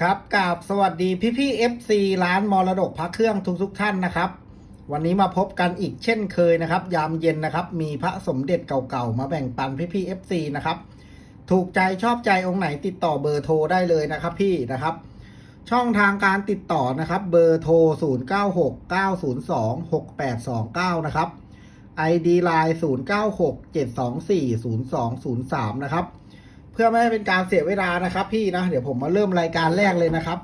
ครับกราบสวัสดีพี่พี่ๆ FC ร้านมรดกพระเครื่องทุกทุกท่านนะครับ วันนี้มาพบกันอีกเช่นเคยนะครับ ยามเย็นนะครับ มีพระสมเด็จเก่าๆ มาแบ่งปันพี่พี่ๆ FC นะครับ ถูกใจชอบใจองค์ไหนติดต่อเบอร์โทรได้เลยนะครับพี่นะครับ ช่องทางการติดต่อนะครับเบอร์โทร 0969026829 นะครับ ID Line 0967240203 นะครับ เพื่อไม่ให้เป็นการเสียเวลานะครับ พี่นะเดี๋ยวผมมาเริ่มรายการแรกเลยนะครับ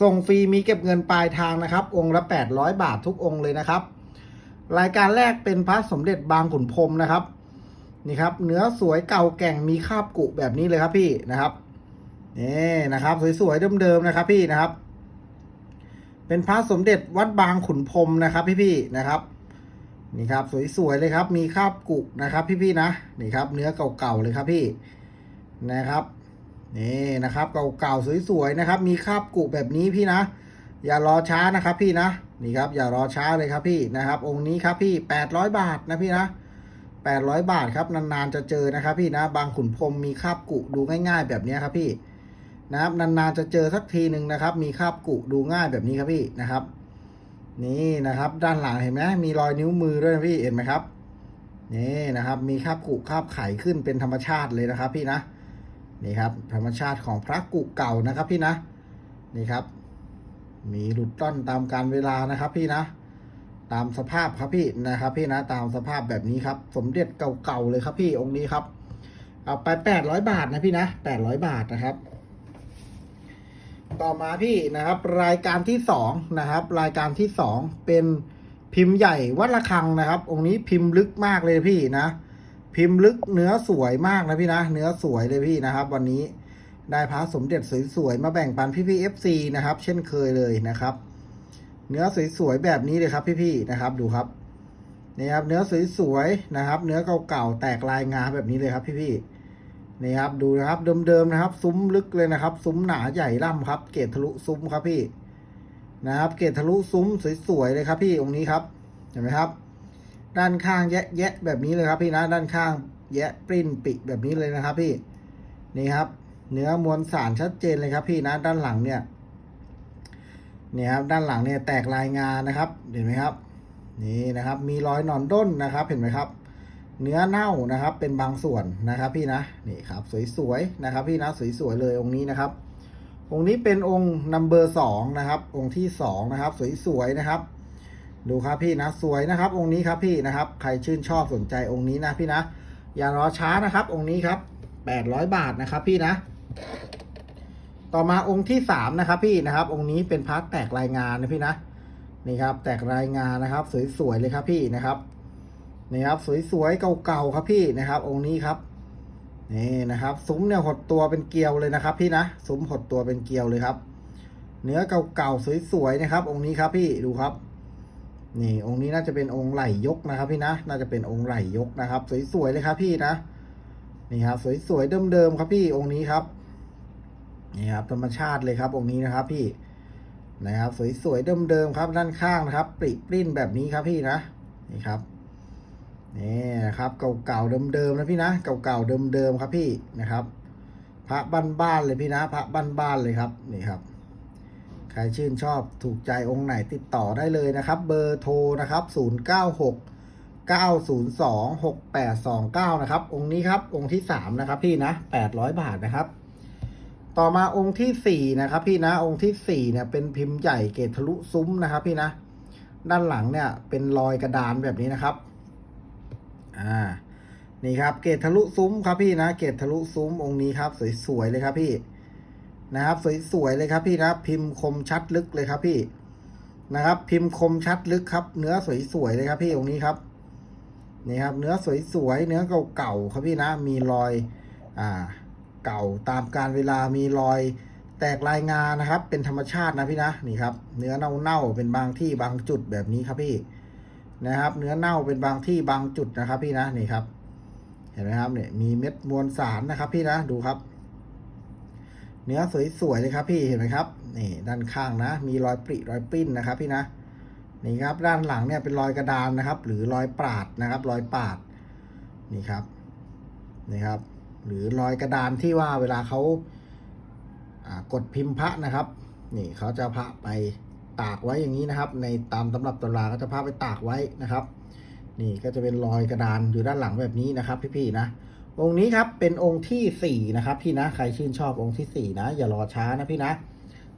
ส่งฟรีมีเก็บเงินปลายทางนะครับ องค์ละ 800 บาททุกองค์เลยนะครับ รายการแรกเป็นพระสมเด็จบางขุนพรมนะครับนี่ครับ เนื้อสวยเก่าแก่งมีคาบกุแบบนี้เลยครับพี่นะครับนี่นะครับ สวยๆเดิมๆนะครับ พี่นะครับ เป็นพระสมเด็จวัดบางขุนพรมนะครับ พี่ๆนะครับนี่ครับ สวยๆเลยครับ มีคาบกุนะครับ พี่ๆนะนี่ครับ เนื้อเก่าๆเลยครับพี่ นะครับนี่นะครับเก่าๆสวยๆนะครับ มีคาบกุแบบนี้พี่นะ อย่ารอช้านะครับพี่นะนี่ครับอย่ารอช้าเลยครับพี่นะครับ องค์นี้ครับพี่ 800 บาทนะพี่นะ800 บาทครับนานๆจะเจอนะครับพี่นะ บางขุนพรมมีคาบกุดูง่าย ๆ แบบนี้ครับพี่นะครับนานๆจะเจอสักทีหนึ่งนะครับ มีคาบกุดูง่ายแบบนี้ครับพี่นะครับ นี่นะครับ ด้านหลังเห็นไหมมีรอยนิ้วมือด้วยนะพี่เห็นไหมครับนี่นะครับ มีคาบกุคาบไข่ขึ้นเป็นธรรมชาติเลยนะครับ พี่นะ นี่ครับธรรมชาติของพระกุเก่านะครับพี่นะนี่ครับ มีหลุดต้อนตามการเวลานะครับพี่นะ ตามสภาพครับพี่นะครับ พี่นะตามสภาพแบบนี้ครับ สมเด็จเก่าๆเลยครับพี่องค์นี้ครับ เอาไปแปดร้อยบาทนะพี่นะแปดร้อยบาทนะครับ ต่อมาพี่นะครับ รายการที่สองนะครับ รายการที่สองเป็นพิมพ์ใหญ่วัดระฆังนะครับ องค์นี้พิมพ์ลึกมากเลยพี่นะ พิมพ์ลึกเนื้อสวยมากนะพี่นะ เนื้อสวยเลยพี่นะครับ วันนี้ได้พระสมเด็จสวยๆมาแบ่งปันพี่พี่เอฟซีนะครับ เช่นเคยเลยนะครับ เนื้อสวยๆแบบนี้เลยครับพี่ๆนะครับ ดูครับนี่ครับ เนื้อสวยๆนะครับ เนื้อเก่าๆแตกลายงาแบบนี้เลยครับพี่ๆนี่ครับดูนะครับ เดิมๆนะครับ ซุ้มลึกเลยนะครับ ซุ้มหนาใหญ่ล่ำครับ เกตทะลุซุ้มครับพี่นะครับ เกตทะลุซุ้มสวยๆเลยครับพี่องค์นี้ครับเห็นไหมครับ ด้านข้างแยะแยะแบบนี้เลยครับพี่นะด้านข้างแยะปริ้นปิแบบนี้เลยนะครับพี่นี่ครับ เนื้อมวลสารชัดเจนเลยครับพี่นะด้านหลังเนี่ยนี่ครับด้านหลังเนี่ยแตกลายงานนะครับเห็นไหมครับนี่นะครับ มีรอยหนอนด้นนะครับเห็นไหมครับ เนื้อเน่านะครับเป็นบางส่วนนะครับพี่นะนี่ครับสวยๆนะครับ พี่นะสวยๆเลยองค์นี้นะครับ องค์นี้เป็นองค์นัมเบอร์สองนะครับ องค์ที่สองนะครับ สวยๆนะครับ ดูครับพี่นะสวยนะครับ องค์นี้ครับพี่นะครับ ใครชื่นชอบสนใจองค์นี้นะพี่นะ อย่ารอช้านะครับ องค์นี้ครับแปดร้อยบาทนะครับพี่นะ ต่อมาองค์ที่สามนะครับ พี่นะครับ องค์นี้เป็นพาระแตกรายงานนะพี่นะนี่ครับ แตกรายงานนะครับ สวยๆเลยครับพี่นะครับนี่ครับ สวยๆเก่าๆครับพี่นะครับ องค์นี้ครับนี่นะครับซุ้มเนี่ยหดตัวเป็นเกลียวเลยนะครับ พี่นะซุ้มหดตัวเป็นเกลียวเลยครับ เนื้อเก่าๆสวยๆนะครับ องค์นี้ครับพี่ดูครับ นี่องค์นี้น่าจะเป็นองค์ไหลยกนะครับพี่นะ น่าจะเป็นองค์ไหลยกนะครับ สวยๆเลยครับพี่นะ นี่ครับสวยๆเดิมๆครับพี่องค์นี้ครับ นี่ครับ ธรรมชาติเลยครับ องค์นี้นะครับ พี่ นะครับ สวยๆเดิมๆครับ ด้านข้างนะครับ ปริปริ้นแบบนี้ครับพี่นะ นี่ครับ นี่นะครับ เก่าๆเดิมๆนะพี่นะ เก่าๆเดิมๆครับพี่นะครับ พระบ้านๆเลยพี่นะ พระบ้านๆเลยครับ นี่ครับ ใครชื่นชอบถูกใจองค์ไหนติดต่อได้เลยนะครับ เบอร์โทรนะครับ 096 902 6829 นะครับ องค์นี้ครับ องค์ที่ 3 นะครับพี่นะ 800 บาทนะครับ ต่อมาองค์ที่ 4 นะครับพี่นะ องค์ที่ 4 เนี่ยเป็นพิมพ์ใหญ่เกตทะลุซุ้มนะครับพี่นะ ด้านหลังเนี่ยเป็นรอยกระดานแบบนี้นะครับ อ่า นี่ครับ เกตทะลุซุ้มครับพี่นะ เกตทะลุซุ้มองค์นี้ครับ สวยๆเลยครับพี่ นะครับ สวยๆเลยครับพี่นะพิมพ์คมชัดลึกเลยครับพี่นะครับ พิมพ์คมชัดลึกครับ เนื้อสวยๆเลยครับพี่องนี้ครับนี่ครับ เนื้อสวยๆเนื้อเก่าๆครับพี่นะ มีรอยอ่าเก่าตามการเวลามีรอยแตกลายงานนะครับ เป็นธรรมชาตินะพี่นะนี่ครับ เนื้อเน่าๆเป็นบางที่บางจุดแบบนี้ครับพี่นะครับ เนื้อเน่าเป็นบางที่บางจุดนะครับ พี่นะนี่ครับ เห็นไหมครับเนี่ยมีเม็ดมวลสารนะครับ พี่นะดูครับ เนื้อสวยๆเลยครับพี่เห็นไหมครับนี่ด้านข้างนะ มีรอยปริรอยปิ้นนะครับ พี่นะนี่ครับด้านหลังเนี่ยเป็นรอยกระดานนะครับ หรือรอยปาดนะครับ รอยปาดนี่ครับนี่ครับ หรือรอยกระดานที่ว่าเวลาเขาากดพิมพ์พระนะครับ นี่เขาจะพระไปตากไว้อย่างนี้นะครับ ในตามตำรับตำราก็จะพระไปตากไว้นะครับ นี่ก็จะเป็นรอยกระดานอยู่ด้านหลังแบบนี้นะครับ พี่ๆนะ องค์นี้ครับเป็นองค์ที่สี่นะครับพี่นะใครชื่นชอบองค์ที่สี่นะ อย่ารอช้านะพี่นะ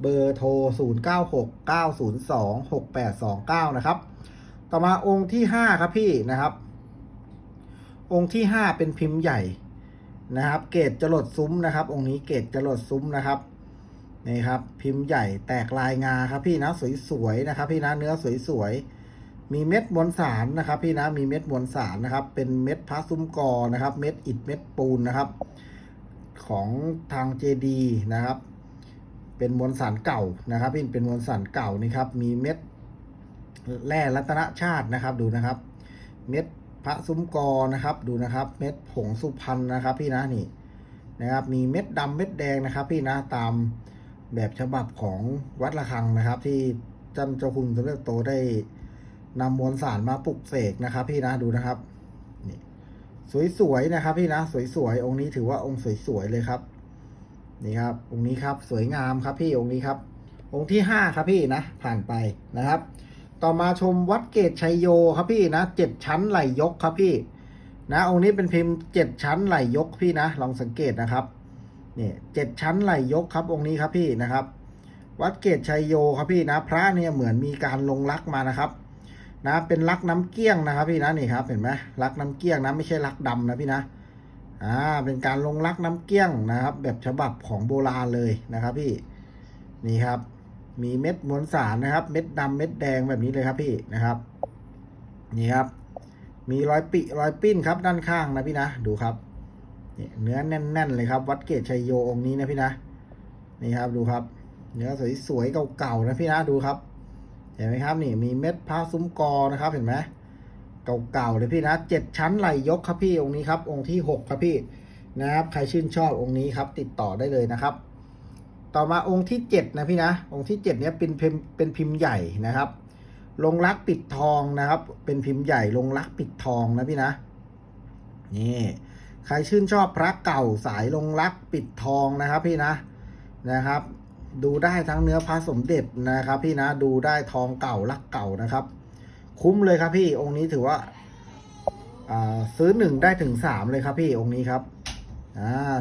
เบอร์โทร 0 9 6 9 0 2 6 8 2 9 นะครับ ต่อมาองค์ที่ห้าครับพี่นะครับ องค์ที่ห้าเป็นพิมพ์ใหญ่นะครับ เกตจรดซุ้มนะครับ องค์นี้เกตจรดซุ้มนะครับนี่ครับ พิมพ์ใหญ่แตกลายงาครับพี่นะสวยๆนะครับ พี่นะเนื้อสวยๆ มีเม็ดมวลสารนะครับ พี่นะมีเม็ดมวลสารนะครับ เป็นเม็ดพระซุ้มกอนะครับ เม็ดอิฐเม็ดปูนนะครับ ของทางเจดีนะครับ เป็นมวลสารเก่านะครับ พี่เป็นมวลสารเก่านี่ครับ มีเม็ดแร่รัตนชาตินะครับ ดูนะครับ เม็ดพระซุ้มกอนะครับ ดูนะครับ เม็ดผงสุพรรณนะครับ พี่นะนี่นะครับ มีเม็ดดำเม็ดแดงนะครับ พี่นะตามแบบฉบับของวัดระฆังนะครับ ที่จันเจ้าคุณสมเด็จโตได้ นำมวลสารมาปลุกเสกนะครับ พี่นะดูนะครับนี่สวยๆนะครับ พี่นะสวยๆองค์นี้ถือว่าองค์สวยๆเลยครับ นี่ครับ องค์นี้ครับสวยงามครับพี่องค์นี้ครับ องค์ที่ห้าครับพี่นะ ผ่านไปนะครับ ต่อมาชมวัดเกตชัยโยครับพี่นะเจ็ดชั้นไหลยกครับพี่ นะ องค์นี้เป็นพิมพ์เจ็ดชั้นไหลยกพี่นะลองสังเกตนะครับนี่เจ็ดชั้นไหลยกครับองค์นี้ครับพี่นะครับ วัดเกตชัยโยครับพี่นะ พระเนี่ยเหมือนมีการลงรักมานะครับ นะเป็นรักน้ำเกี้ยงนะครับพี่นะนี่ครับเห็นไหมรักน้ำเกี้ยงนะไม่ใช่รักดำนะพี่นะอ่าเป็นการลงรักน้ำเกี้ยงนะครับ แบบฉบับของโบราณเลยนะครับพี่นี่ครับ มีเม็ดมวลสารนะครับ เม็ดดำเม็ดแดงแบบนี้เลยครับพี่นะครับ นี่ครับ มีรอยปิรอยปิ้นครับด้านข้างนะพี่นะดูครับเนื้อแน่น ๆ เลยครับ วัดเกตชัยโยองค์นี้นะพี่นะนี่ครับดูครับ เนื้อสวยๆเก่าๆนะพี่นะดูครับ เห็นไหมครับนี่มีเม็ดผ้าซุ้มกอนะครับเห็นไหมเก่าๆเลยพี่นะเจ็ดชั้นไหลยกครับพี่องค์นี้ครับองค์ที่หกครับพี่นะครับใครชื่นชอบองค์นี้ครับติดต่อได้เลยนะครับ ต่อมาองค์ที่เจ็ดนะพี่นะองค์ที่เจ็ดเนี้ยเป็นพิมพ์เป็นพิมพ์ใหญ่นะครับ ลงรักปิดทองนะครับ เป็นพิมพ์ใหญ่ลงรักปิดทองนะพี่นะนี่ใครชื่นชอบพระเก่าสายลงรักปิดทองนะครับพี่นะนะครับ ดูได้ทั้งเนื้อพระสมเด็จนะครับ พี่นะดูได้ทองเก่ารักเก่านะครับ คุ้มเลยครับพี่องค์นี้ถือว่าซื้อหนึ่งได้ถึงสามเลยครับพี่องค์นี้ครับ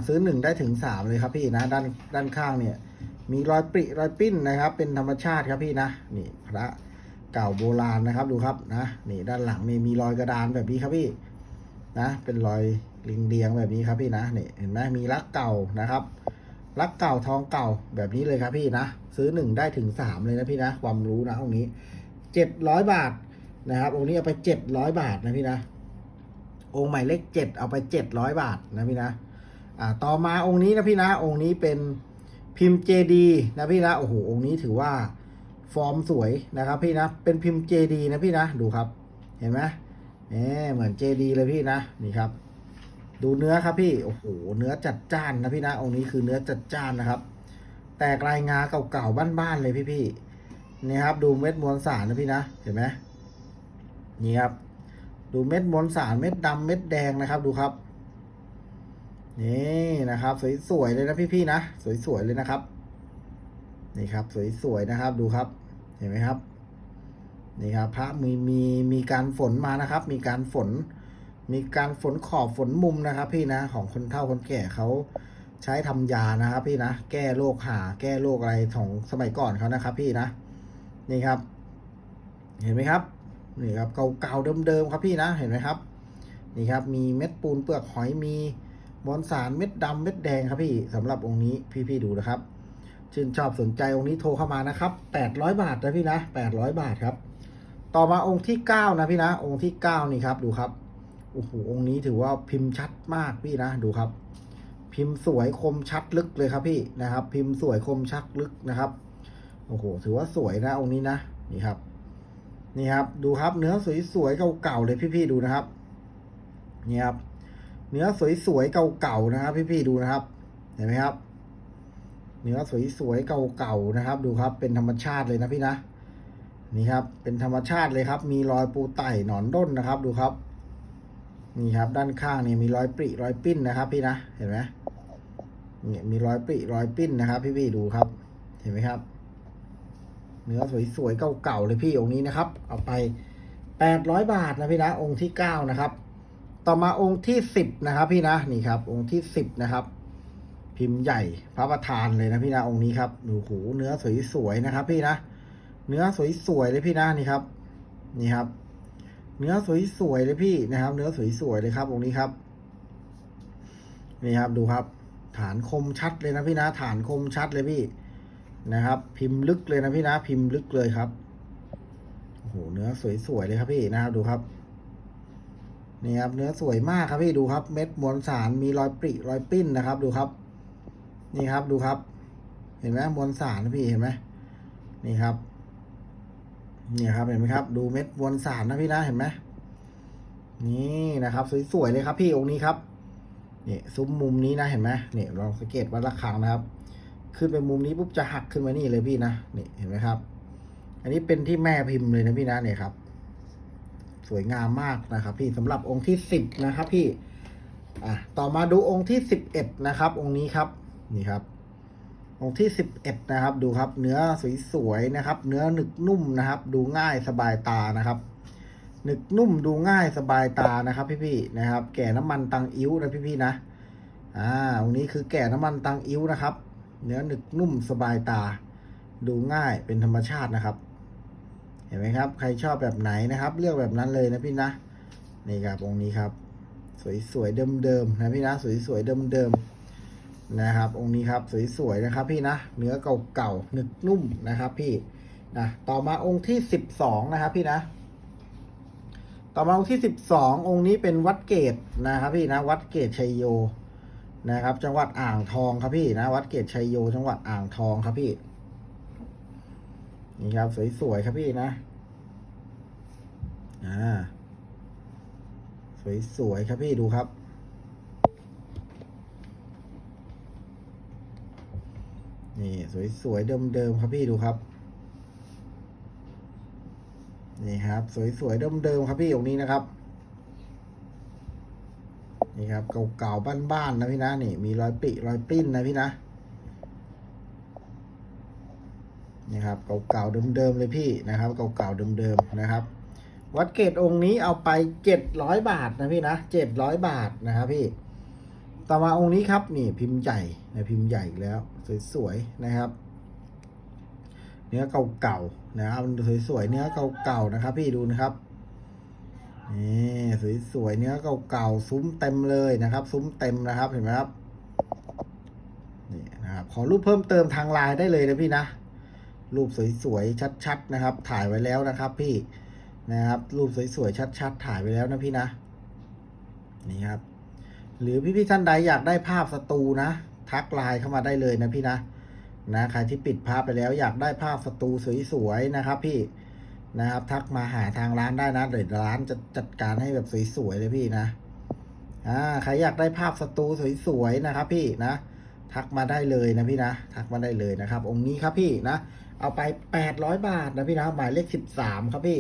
ซื้อหนึ่งได้ถึงสามเลยครับพี่นะด้านด้านข้างเนี่ย มีรอยปริรอยปิ้นนะครับ เป็นธรรมชาติครับพี่นะนี่พระเก่าโบราณนะครับดูครับนะนี่ด้านหลังนี่มีรอยกระดานแบบนี้ครับพี่นะ เป็นรอยลิงเดียงแบบนี้ครับพี่นะนี่เห็นไหมมีลักเก่านะครับ ลักเก่าทองเก่าแบบนี้เลยครับพี่นะ ซื้อหนึ่งได้ถึงสามเลยนะพี่นะ ความรู้นะองค์นี้เจ็ดร้อยบาทนะครับองค์นี้เอาไปเจ็ดร้อยบาทนะพี่นะ องค์ใหม่เลขเจ็ดเอาไปเจ็ดร้อยบาทนะพี่นะอ่าต่อมาองค์นี้นะพี่นะ องค์นี้เป็นพิมพ์เจดีนะพี่นะโอ้โหองค์นี้ถือว่าฟอร์มสวยนะครับ พี่นะเป็นพิมพ์เจดีนะพี่นะดูครับ เห็นไหมเน่เหมือนเจดีเลยพี่นะนี่ครับ ดูเนื้อครับพี่โอ้โหเนื้อจัดจ้านนะพี่นะองค์นี้คือเนื้อจัดจ้านนะครับ แตกลายงาเก่าๆบ้านๆเลยพี่พี่ๆนี่ครับ ดูเม็ดมวลสารนะพี่นะเห็นไหมนี่ครับ ดูเม็ดมวลสารเม็ดดำเม็ดแดงนะครับ ดูครับ นี่นะครับ สวยๆเลยนะพี่ๆนะสวยๆเลยนะครับ นี่ครับ สวยๆนะครับ ดูครับ เห็นไหมครับนี่ครับพระมีมีมีการฝนมานะครับ มีการฝน มีการฝนขอบฝนมุมนะครับ พี่นะของคนเฒ่าคนแก่เขาใช้ทำยานะครับ พี่นะแก้โรคหา แก้โรคอะไรของสมัยก่อนเขานะครับ พี่นะนี่ครับ เห็นไหมครับนี่ครับเก่าๆเดิมๆครับพี่นะเห็นไหมครับ นี่ครับ มีเม็ดปูนเปลือกหอยมีมวลสารเม็ดดำเม็ดแดงครับพี่สำหรับองค์นี้พี่ๆดูนะครับชื่นชอบสนใจองค์นี้โทรเข้ามานะครับ 800 บาทนะพี่นะ 800 บาทครับ ต่อมาองค์ที่ 9 นะพี่นะ องค์ที่ 9 นี่ครับ ดูครับ โอ้โหองค์นี้ถือว่าพิมพ์ชัดมากพี่นะดูครับ พิมพ์สวยคมชัดลึกเลยครับพี่นะครับ พิมพ์สวยคมชัดลึกนะครับโอ้โหถือว่าสวยนะองค์นี้นะนี่ครับ นี่ครับ ดูครับ เนื้อสวยๆเก่าๆเลยพี่ๆดูนะครับนี่ครับ เนื้อสวยๆเก่าๆนะครับ พี่ๆดูนะครับ เห็นไหมครับ เนื้อสวยๆเก่าๆนะครับ ดูครับ เป็นธรรมชาติเลยนะพี่นะนี่ครับ เป็นธรรมชาติเลยครับ มีรอยปูไต่หนอนด้นนะครับ ดูครับ นี่ครับด้านข้างนี่มีรอยปริรอยปิ้นนะครับ พี่นะเห็นไหมเนี่ยมีรอยปริรอยปิ้นนะครับ พี่พี่ๆดูครับ เห็นไหมครับ เนื้อสวยๆเก่าๆเลยพี่องค์นี้นะครับ เอาไปแปดร้อยบาทนะพี่นะองค์ที่เก้านะครับ ต่อมาองค์ที่สิบนะครับ พี่นะนี่ครับ องค์ที่สิบนะครับ พิมพ์ใหญ่พระประธานเลยนะพี่นะองค์นี้ครับดูหูเนื้อสวยๆนะครับ พี่นะเนื้อสวยๆเลยพี่นะนี่ครับ นี่ครับ เนื้อสวยๆเลยพี่นะครับ เนื้อสวยๆเลยครับองนี้ครับ นี่ครับดูครับ ฐานคมชัดเลยนะพี่นะฐานคมชัดเลยพี่นะครับ พิมพ์ลึกเลยนะพี่นะพิมพ์ลึกเลยครับโอ้โหเนื้อสวยๆเลยครับพี่นะครับดูครับนี่ครับเนื้อสวยมากครับพี่ดูครับ เม็ดมวลสารมีรอยปริรอยปิ้นนะครับ ดูครับ นี่ครับดูครับ เห็นไหมมวลสารนะพี่เห็นไหมนี่ครับ เนี่ยครับเห็นไหมครับ ดูเม็ดมวลสารนะพี่นะเห็นไหมนี่นะครับสวยๆเลยครับพี่องค์นี้ครับนี่ซุ้มมุมนี้นะเห็นไหมนี่ลองสังเกตวัดระฆังนะครับ ขึ้นไปมุมนี้ปุ๊บจะหักขึ้นมานี่เลยพี่นะนี่เห็นไหมครับ อันนี้เป็นที่แม่พิมพ์เลยนะพี่นะเนี่ยครับ สวยงามมากนะครับ พี่สำหรับองค์ที่สิบนะครับ พี่ อะต่อมาดูองค์ที่สิบเอ็ดนะครับ องค์นี้ครับ นี่ครับ องที่สิบเอ็ดนะครับ ดูครับ เนื้อสวยๆนะครับ เนื้อหนึกนุ่มนะครับ ดูง่ายสบายตานะครับ หนึกนุ่มดูง่ายสบายตานะครับ พี่ๆนะครับ แก่น้ำมันตังอิ้วนะพี่ๆนะ อ่าองนี้คือแก่น้ำมันตังอิ้วนะครับ เนื้อหนึกนุ่มสบายตา ดูง่ายเป็นธรรมชาตินะครับ เห็นไหมครับ ใครชอบแบบไหนนะครับ เลือกแบบนั้นเลยนะพี่นะ นี่ครับองค์นี้ครับ สวยๆเดิมๆนะพี่นะ สวยๆเดิมๆ นะครับ องค์นี้ครับสวยๆนะครับพี่นะเนื้อเก่าๆหนึกนุ่มนะครับ พี่นะต่อมาองค์ที่สิบสองนะครับ พี่นะ ต่อมาองค์ที่สิบสององค์นี้เป็นวัดเกตนะครับ พี่นะ วัดเกตชัยโยนะครับ จังหวัดอ่างทองครับพี่นะ วัดเกตชัยโย จังหวัดอ่างทองครับพี่นี่ครับสวยๆครับพี่นะอ่าสวยๆครับพี่ดูครับ นี่สวยๆเดิมๆครับพี่ดูครับ นี่ครับ สวยๆเดิมๆครับพี่องค์นี้นะครับ นี่ครับเก่าๆบ้านๆนะพี่นะนี่ มีรอยปิรอยปิ้นนะพี่นะนี่ครับเก่าๆเดิมๆเลยพี่นะครับเก่าๆเดิมๆนะครับ วัดเกตองค์นี้เอาไปเจ็ดร้อยบาทนะพี่นะเจ็ดร้อยบาทนะครับพี่ ต่อมาองค์นี้ครับนี่พิมพ์ใหญ่นะพิมพ์ใหญ่อีกแล้ว สวยๆนะครับ เนื้อเก่าๆนะครับสวยๆเนื้อเก่าๆนะครับ พี่ดูนะครับนี่สวยๆเนื้อเก่าๆซุ้มเต็มเลยนะครับ ซุ้มเต็มนะครับเห็นไหมครับนี่นะครับขอรูปเพิ่มเติมทางไลน์ได้เลยนะพี่นะรูปสวยๆชัด ๆ นะครับ ถ่ายไว้แล้วนะครับ พี่นะครับ รูปสวยๆชัด ๆ ถ่ายไว้แล้วนะพี่นะนี่ครับ หรือพี่ๆท่านใดอยากได้ภาพสตูนะ ทักไลน์เข้ามาได้เลยนะพี่นะนะใครที่ปิดภาพไปแล้วอยากได้ภาพสตูสวยๆนะครับ พี่นะครับ ทักมาหาทางร้านได้นะเดี๋ยวร้านจะจัดการให้แบบสวยๆเลยพี่นะอ่าใครอยากได้ภาพสตูสวยๆนะครับ พี่นะทักมาได้เลยนะพี่นะทักมาได้เลยนะครับ องค์นี้ครับพี่นะเอาไปแปดร้อยบาทนะพี่นะหมายเลขสิบสามครับพี่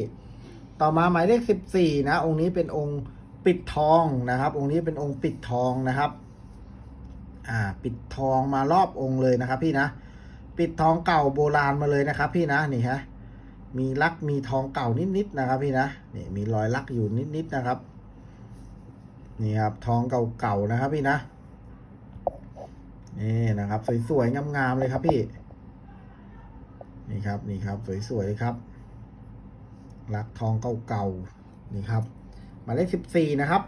ต่อมาหมายเลขสิบสี่นะ องค์นี้เป็นองค์ ปิดทองนะครับ องค์นี้เป็นองค์ปิดทองนะครับ อ่า ปิดทองมารอบองค์เลยนะครับ พี่นะ ปิดทองเก่าโบราณมาเลยนะครับ พี่นะนี่ฮะ มีลักมีทองเก่านิดๆนะครับ พี่นะนี่มีรอยลักอยู่นิดๆนะครับ นี่ครับทองเก่าๆนะครับ พี่นะนี่นะครับ สวยๆงามๆเลยครับพี่ นี่ครับนี่ครับ สวยๆเลยครับ ลักทองเก่าๆนี่ครับ หมายเลขสิบสี่นะครับ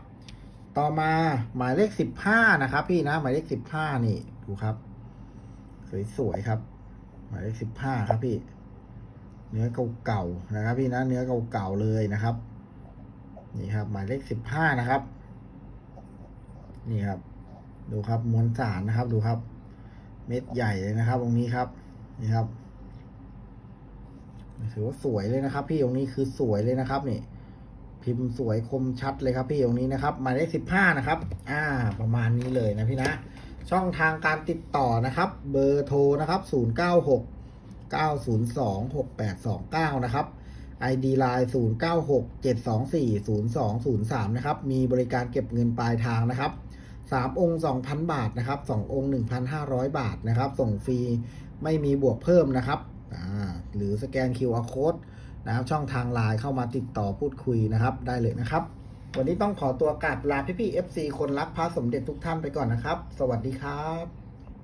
ต่อมาหมายเลขสิบห้านะครับ พี่นะ หมายเลขสิบห้านี่ดูครับ สวยๆครับ หมายเลขสิบห้าครับพี่ เนื้อเก่าๆนะครับ พี่นะ เนื้อเก่าๆเลยนะครับ นี่ครับ หมายเลขสิบห้านะครับ นี่ครับ ดูครับมวลสารนะครับ ดูครับ เม็ดใหญ่เลยนะครับ ตรงนี้ครับ นี่ครับถือว่าสวยเลยนะครับ พี่ตรงนี้คือสวยเลยนะครับนี่ พิมพ์สวยคมชัดเลยครับพี่ตรงนี้นะครับหมายเลขสิบห้านะครับ อ่า ประมาณนี้เลยนะพี่นะ ช่องทางการติดต่อนะครับ เบอร์โทรนะครับศูนย์เก้าหกเก้าศูนย์สองหกแปดสองเก้านะครับ ID Line 0 9 6 7 2 4 0 2 0 3 นะครับ มีบริการเก็บเงินปลายทางนะครับสามองค์สองพันบาทนะครับสององค์หนึ่งพันห้าร้อยบาทนะครับ ส่งฟรี ไม่มีบวกเพิ่มนะครับอ่าหรือสแกน QR code นะครับ ช่องทางไลน์เข้ามาติดต่อพูดคุยนะครับ ได้เลยนะครับ วันนี้ต้องขอตัวกลับลาพี่พี่ๆ FC คนรักพระสมเด็จทุกท่านไปก่อนนะครับ สวัสดีครับ